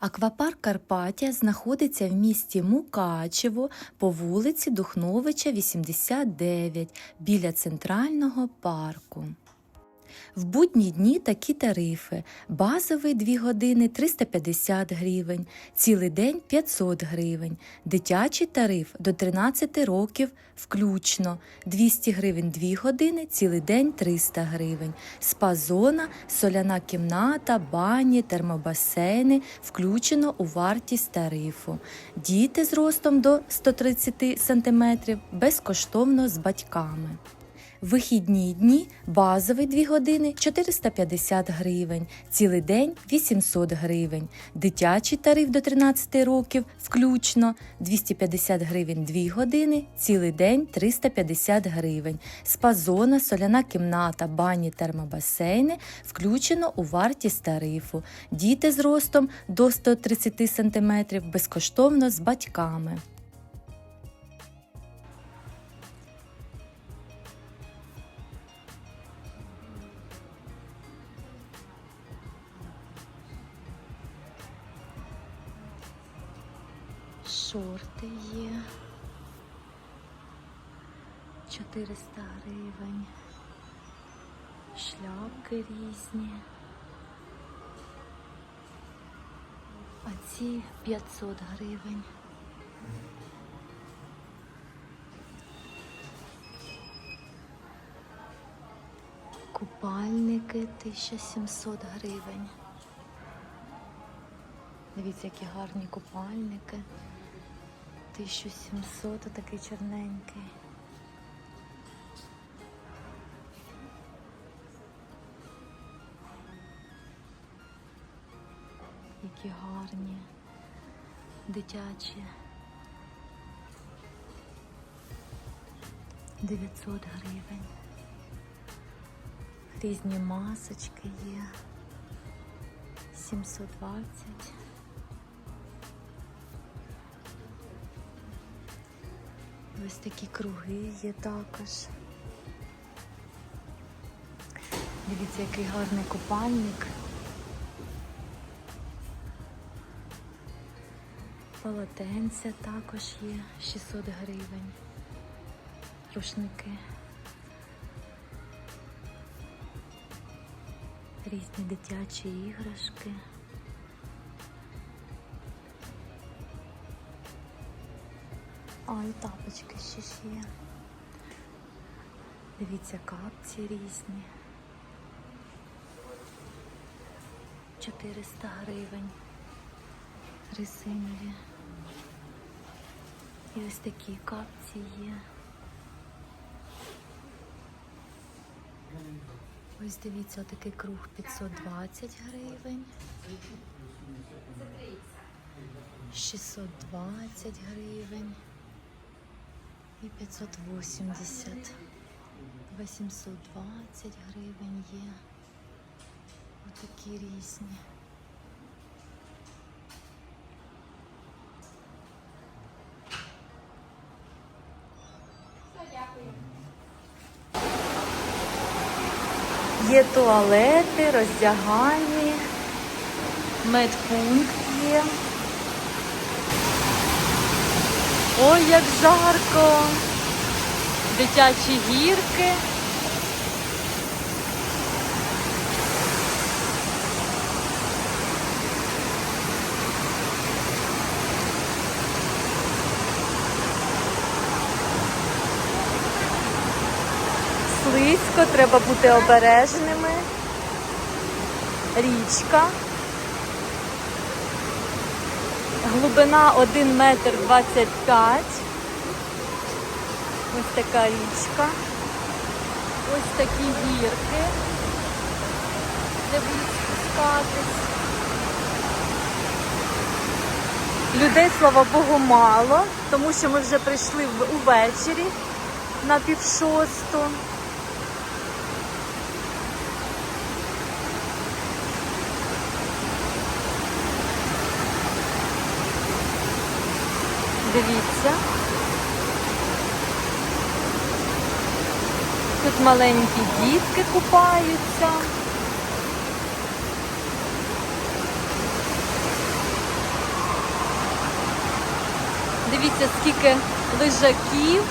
Аквапарк Карпатія знаходиться в місті Мукачево по вулиці Духновича, 89 біля центрального парку. В будні дні такі тарифи: базовий 2 години 350 гривень, цілий день 500 гривень, дитячий тариф до 13 років включно 200 гривень 2 години, цілий день 300 гривень, спа-зона, соляна кімната, бані, термобасейни включено у вартість тарифу. Діти з ростом до 130 см безкоштовно з батьками. Вихідні дні базовий 2 години 450 гривень, цілий день 800 гривень, дитячий тариф до 13 років включно 250 гривень 2 години, цілий день 350 гривень, спа-зона, соляна кімната, бані, термобасейни включено у вартість тарифу. Діти з ростом до 130 см безкоштовно з батьками. Шорти є 400 гривень, шляпки різні. А ці 500 гривень. Купальники 1700 гривень. Дивіться, які гарні купальники. 1700, такий чорненький. Які гарні, дитячі. 900 гривень. Різні масочки є. 720. Ось такі круги є також. Дивіться, який гарний купальник. Полотенця також є 600 гривень. Рушники. Різні дитячі іграшки. А, тапочки ще ж є. Дивіться, капці різні. 400 гривень. Резинові. І ось такі капці є. Ось дивіться, такий круг 520 гривень. 620 гривень. І 580. 820 гривень є. Отакі різні. Є туалети, роздягальні, медпункт є. Ой, як жарко! Дитячі гірки. Слизько, треба бути обережними. Річка. Глибина 1 метр 25. Ось така річка. Ось такі гірки, де будуть спускатись. Людей, слава Богу, мало, тому що ми вже прийшли увечері на півшосту. дивіться. Тут маленькі дітки купаються. Дивіться, скільки лежаків.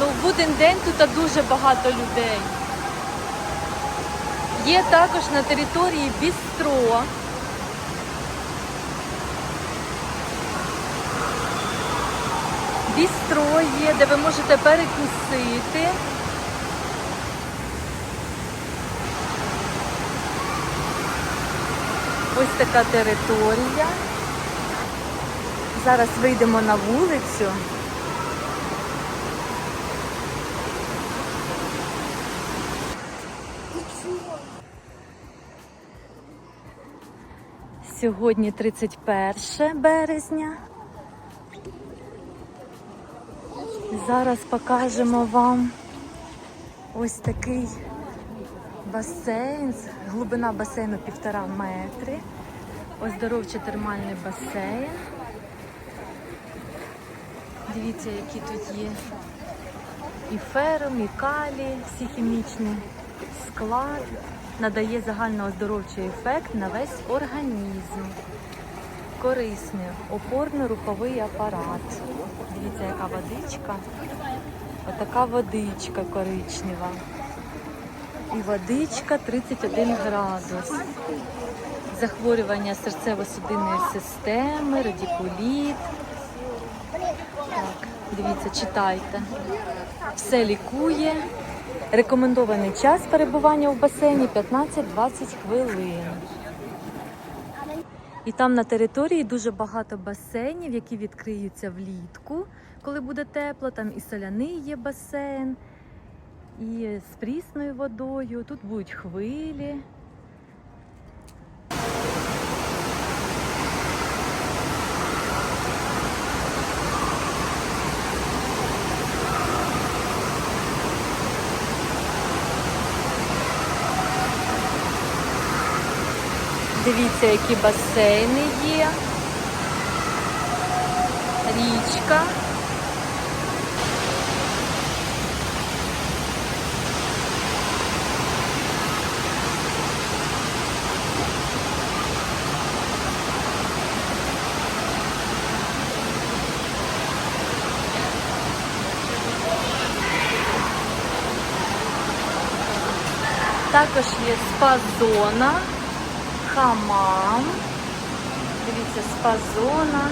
Ну, в один день тут дуже багато людей. Є також на території бістро. Бістро є, де ви можете перекусити. Ось така територія. Зараз вийдемо на вулицю. Сьогодні 31 березня. Зараз покажемо вам ось такий басейн. Глибина басейну півтора метри. Оздоровчий термальний басейн. Дивіться, які тут є і ферум, і калій, всі хімічні склад. Надає загальнооздоровчий ефект на весь організм. Корисний опорно-руховий апарат. Дивіться, яка водичка. Отака водичка коричнева. І водичка 31 градус. Захворювання серцево-судинної системи, радикуліт. Так, дивіться, читайте. Все лікує. Рекомендований час перебування в басейні 15-20 хвилин. І там на території дуже багато басейнів, які відкриються влітку, коли буде тепло. Там і соляний є басейн, і з прісною водою. Тут будуть хвилі. Дивіться, які басейни є. Річка. Також є спа-зона хамам. Дивіться, спа-зона.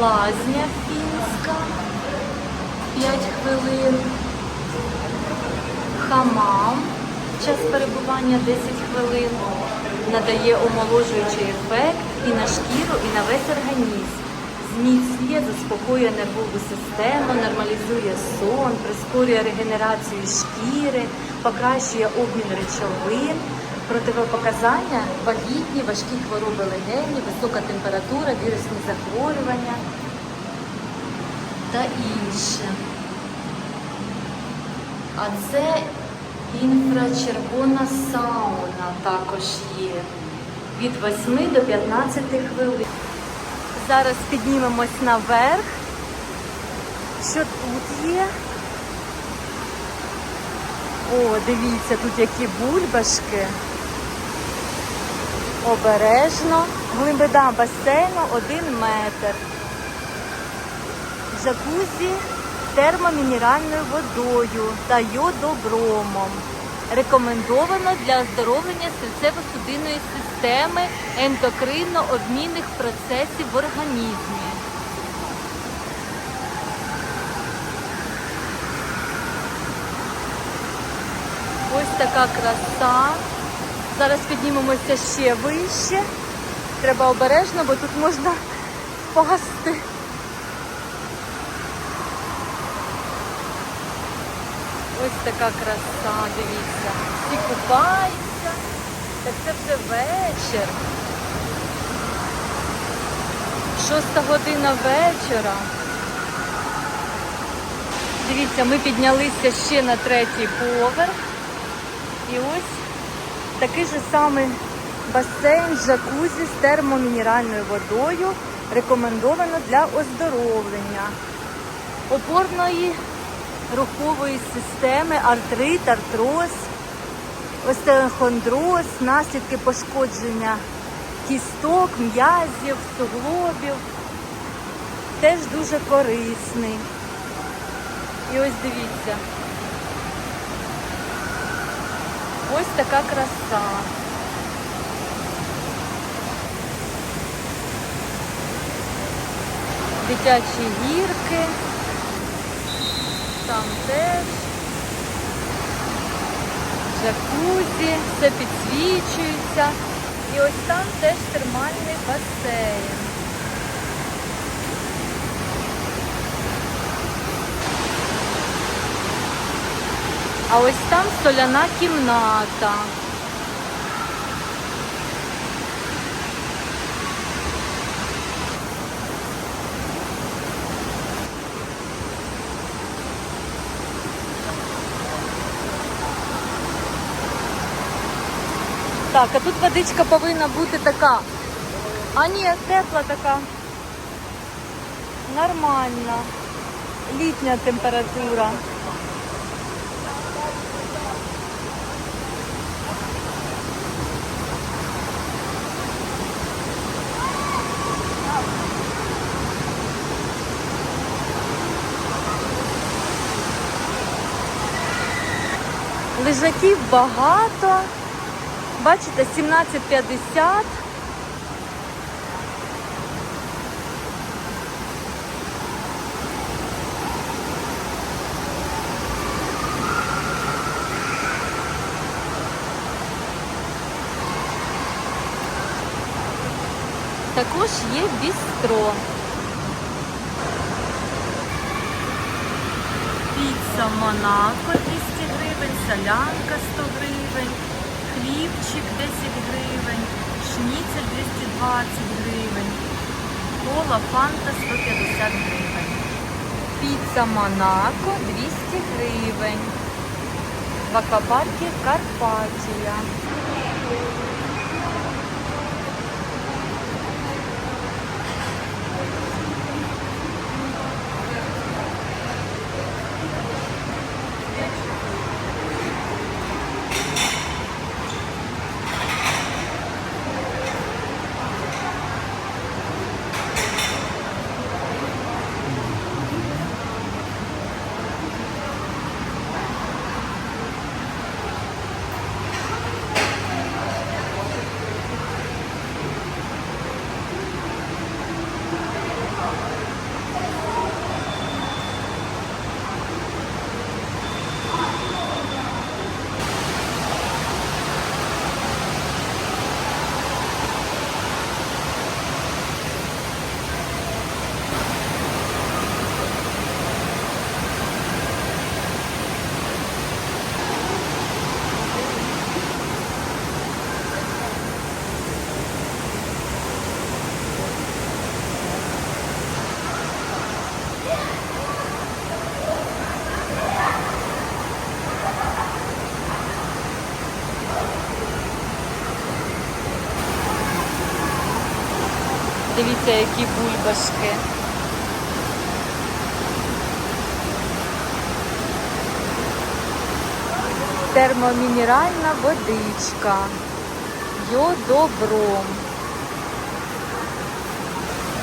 Лазня фінська. 5 хвилин. Хамам. Час перебування 10 хвилин. Надає омоложуючий ефект і на шкіру, і на весь організм. Зміцнює, заспокоює нервову систему, нормалізує сон, прискорює регенерацію шкіри, покращує обмін речовин, противопоказання, вагітні, важкі хвороби легені, висока температура, вірусні захворювання та інше. А це інфрачервона сауна також є від 8 до 15 хвилин. Зараз піднімемось наверх. Що тут є? О, дивіться, тут які бульбашки. Обережно. Глибина басейну 1 метр. Джакузі термомінеральною водою та йодобромом. Рекомендовано для оздоровлення серцево-судинної системи, ендокринно-обмінних процесів в організмі. Ось така краса. Зараз піднімемося ще вище. Треба обережно, бо тут можна впасти. Ось така краса, дивіться. Всі купаються. Так це вже вечір. Шоста година вечора. Дивіться, ми піднялися ще на третій поверх. І ось такий же самий басейн джакузі з термомінеральною водою. Рекомендовано для оздоровлення опорної рухової системи, артрит, артроз, остеохондроз, наслідки пошкодження кісток, м'язів, суглобів. Теж дуже корисний. І ось дивіться. Ось така краса. Дитячі гірки. Там теж. Джакузі, все підсвічується. І ось там теж термальний басейн. А ось там соляна кімната. Так, а тут водичка повинна бути така. А ні, тепла така. Нормальна. Літня температура. Лежаків багато. Бачите, 17,50. Також є бістро. Піца Монако 200 гривень, солянка 100 гривень, хлібчик 10 гривень, шніцель 220 гривень, кола фанта 150 гривень. Піца Монако 200 гривень. В аквапарке Карпатія. Дивіться, які бульбашки. Термомінеральна водичка. Йодобром.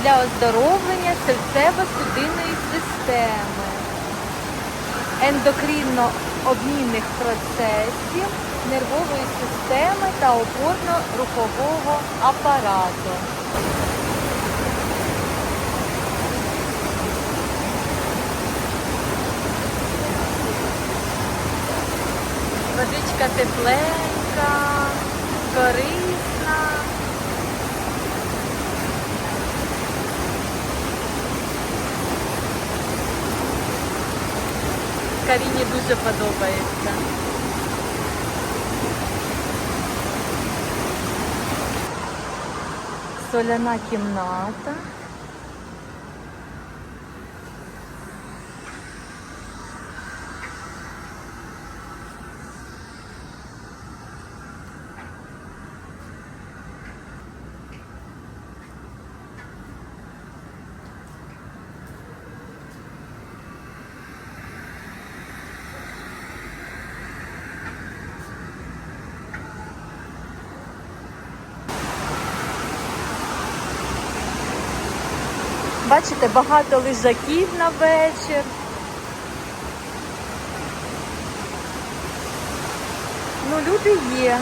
Для оздоровлення серцево-судинної системи, ендокринно-обмінних процесів, нервової системи та опорно-рухового апарату. Водичка тепленька, корисна. Каріні дуже подобається. Соляна кімната. Бачите, багато лежаків на вечір. Ну, люди є.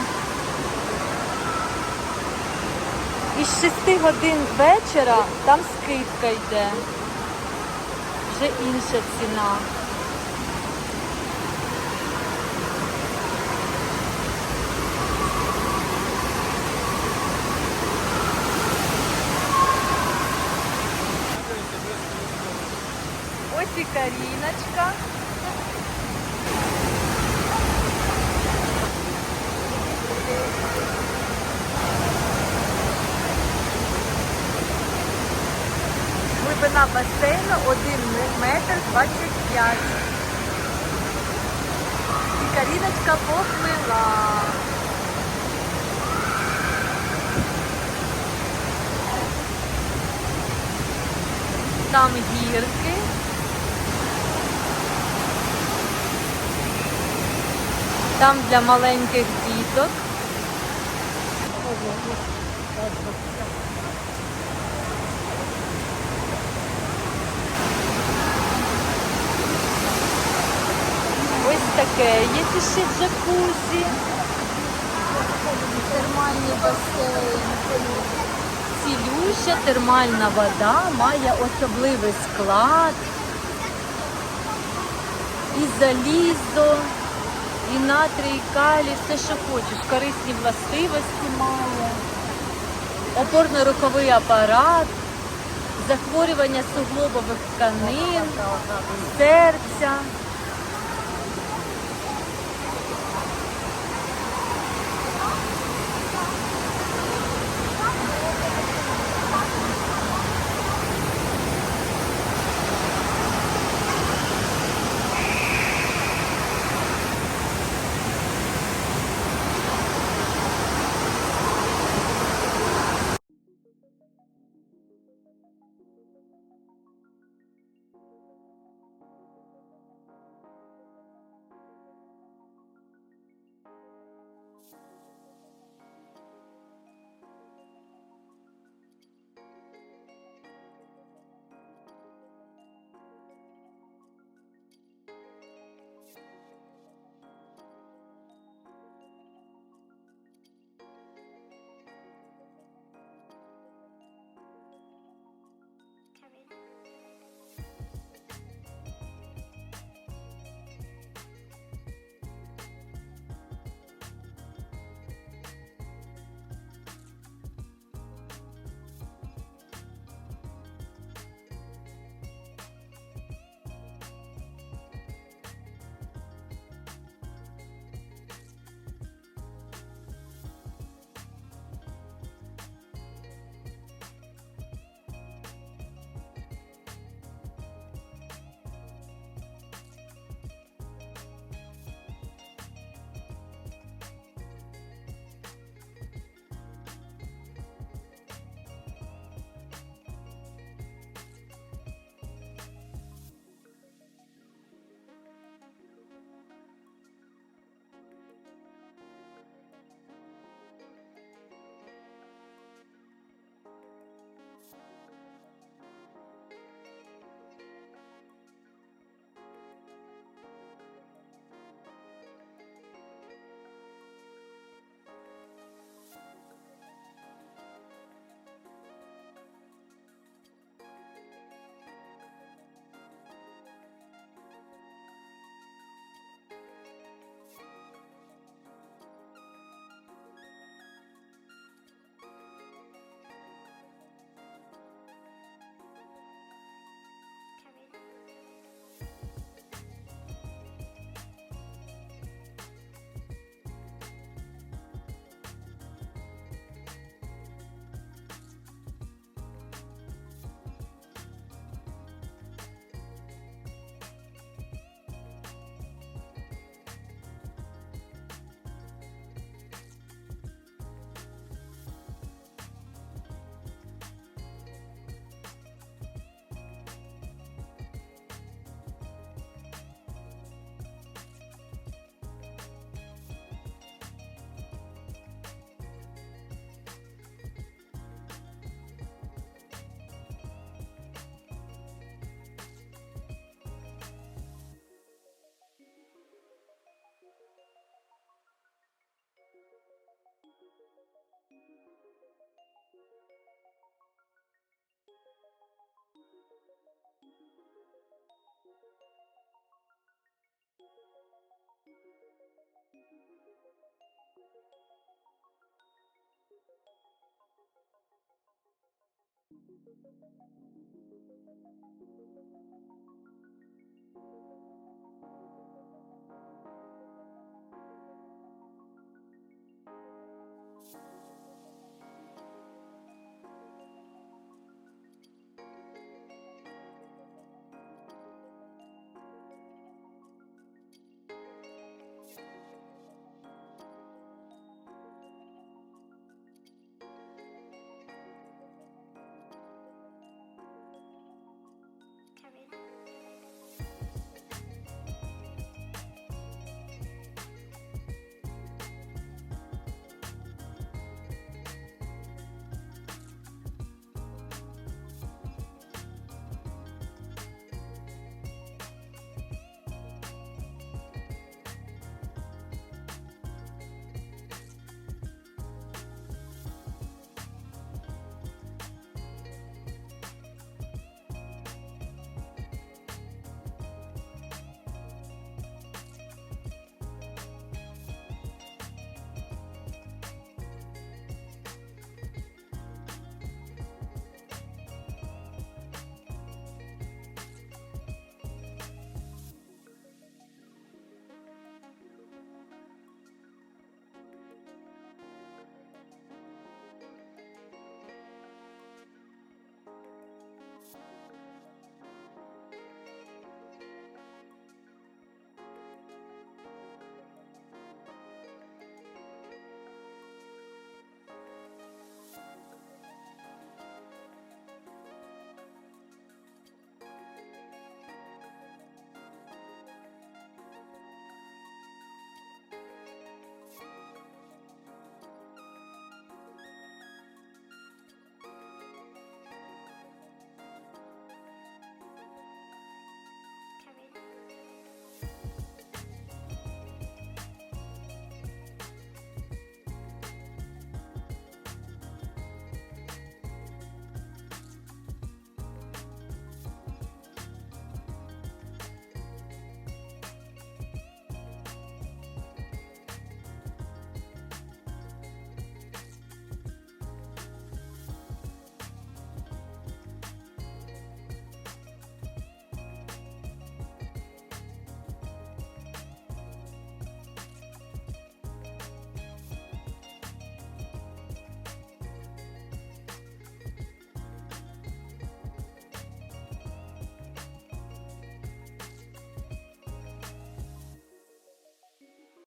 Із 6 годин вечора там скидка йде. Вже інша ціна. Ось і Каріночка. Глибина басейну 1 метр 25. І Каріночка поплила. Там гірки. Там для маленьких діток. Ось таке. Є ще джакузі. Термальний басейн. Цілюща термальна вода має особливий склад. І залізо, і натрій, і калій, все, що хочеш. Корисні властивості має. Опорно-руховий апарат, захворювання суглобових тканин, серця. Thank you.